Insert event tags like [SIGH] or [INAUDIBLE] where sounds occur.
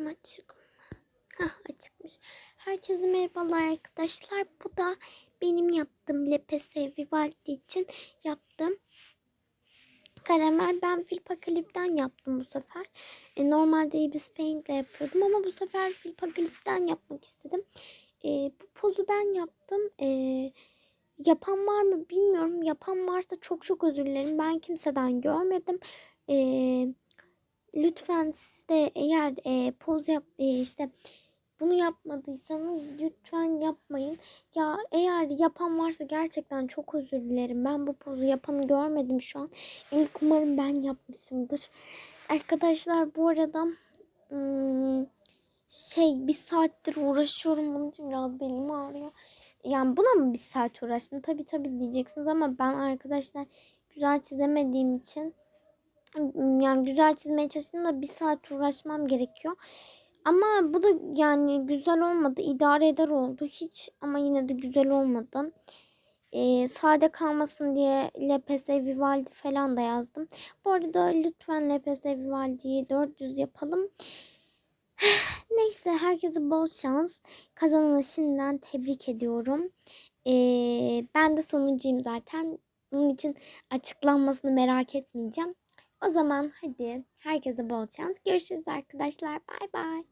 Sesim açık mı? Hah açıkmış. Herkese merhabalar arkadaşlar. Bu da benim yaptığım LPS Vivaldi için yaptığım karamel. Ben Filpakalip'ten yaptım bu sefer. E, normalde Ibis Paint ile yapıyordum ama bu sefer Filpakalip'ten yapmak istedim. E, bu pozu ben yaptım. E, yapan var mı bilmiyorum. Yapan varsa çok çok özür dilerim. Ben kimseden görmedim. Eee lütfen siz de eğer e, poz yap e, işte bunu yapmadıysanız lütfen yapmayın. Ya eğer yapan varsa gerçekten çok özür dilerim. Ben bu pozu yapanı görmedim şu an. İlk umarım ben yapmışımdır. Arkadaşlar bu arada ım, şey bir saattir uğraşıyorum bunun için biraz belim ağrıyor. Yani buna mı bir saat uğraştın? Tabii tabii diyeceksiniz ama ben arkadaşlar güzel çizemediğim için yani güzel çizmeye çalıştım da bir saat uğraşmam gerekiyor. Ama bu da yani güzel olmadı. İdare eder oldu. Hiç ama yine de güzel olmadı. Ee, sade kalmasın diye LPS Vivaldi falan da yazdım. Bu arada lütfen LPS Vivaldi'yi 400 yapalım. [SIGHS] Neyse herkese bol şans. Kazananı şimdiden tebrik ediyorum. Ee, ben de sonuncuyum zaten. Bunun için açıklanmasını merak etmeyeceğim. O zaman hadi herkese bol şans. Görüşürüz arkadaşlar. Bay bay.